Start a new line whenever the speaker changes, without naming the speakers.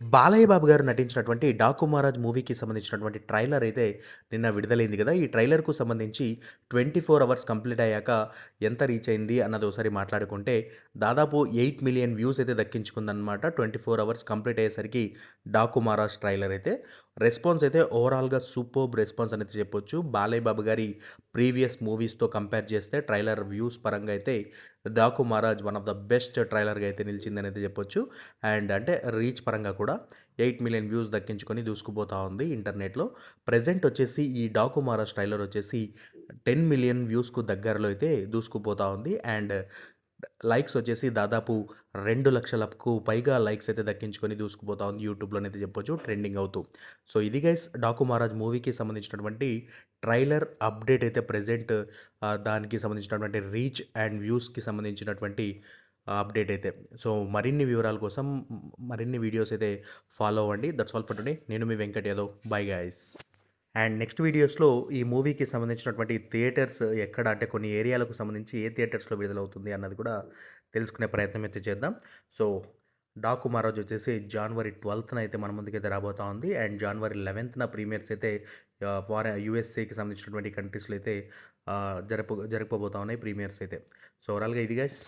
బాలయ్య బాబు గారు నటించినటువంటి 'డాకు మహారాజ్' మూవీకి సంబంధించినటువంటి ట్రైలర్ అయితే నిన్న విడుదలైంది కదా ఈ ట్రైలర్‌కు సంబంధించి 24 అవర్స్ కంప్లీట్ అయ్యాక ఎంత రీచ్ అయింది అన్నది ఒకసారి మాట్లాడుకుంటే దాదాపు ఎయిట్ మిలియన్ వ్యూస్ అయితే దక్కించుకుందనమాట. 24 అవర్స్ కంప్లీట్ అయ్యేసరికి 'డాకు మహారాజ్' ట్రైలర్ అయితే. రెస్పాన్స్ అయితే ఓవరాల్‌గా సూపర్బ్ రెస్పాన్స్ అనేది చెప్పొచ్చు. బాలయ్య బాబు గారి ప్రీవియస్ మూవీస్‌తో కంపేర్ చేస్తే ట్రైలర్ వ్యూస్ పరంగా అయితే 'Daaku Maharaaj' one of the best ట్రైలర్‌గా అయితే నిలిచిందనేది చెప్పొచ్చు. అండ్ అంటే రీచ్ పరంగా కూడా 8,000,000 వ్యూస్ దక్కించుకొని దూసుకుపోతా ఉంది ఇంటర్నెట్‌లో. ప్రజెంట్ వచ్చేసి ఈ 'డాకు మహారాజ్' ట్రైలర్ వచ్చేసి 10,000,000 వ్యూస్‌కు దగ్గరలో అయితే దూసుకుపోతా ఉంది. అండ్ లైక్స్ వచ్చేసి దాదాపు 2,00,000కు పైగా లైక్స్ అయితే దక్కించుకొని దూసుకుపోతా ఉంది యూట్యూబ్‌లోనైతే చెప్పొచ్చు ట్రెండింగ్ అవుతూ. సో ఇది గైస్ 'డాకు మహారాజ్' మూవీకి సంబంధించినటువంటి ట్రైలర్ అప్డేట్ అయితే ప్రజెంట్ దానికి సంబంధించినటువంటి రీచ్ అండ్ వ్యూస్‌కి సంబంధించినటువంటి అప్డేట్ అయితే. సో మరిన్ని వివరాల కోసం మరిన్ని వీడియోస్ అయితే ఫాలో అవ్వండి. That's all for today. నేను మీ Venkat Yadav. Bye guys and next వీడియోస్‌లో ఈ మూవీకి సంబంధించినటువంటి థియేటర్స్ ఎక్కడ అంటే కొన్ని ఏరియాలకు సంబంధించి ఏ థియేటర్స్‌లో విడుదలవుతుంది అన్నది కూడా తెలుసుకునే ప్రయత్నం అయితే చేద్దాం. సో 'డాకు మహారాజ్' వచ్చేసి జనవరి 12న అయితే మన ముందుకైతే రాబోతా ఉంది. అండ్ జనవరి 11న ప్రీమియర్స్ అయితే ఫారెన్ యూఎస్ఏకి సంబంధించినటువంటి కంట్రీస్‌లో అయితే జరప జరపబోతా ఉన్నాయి ప్రీమియర్స్ అయితే. సో ఓవరాల్‌గా ఇది గైస్.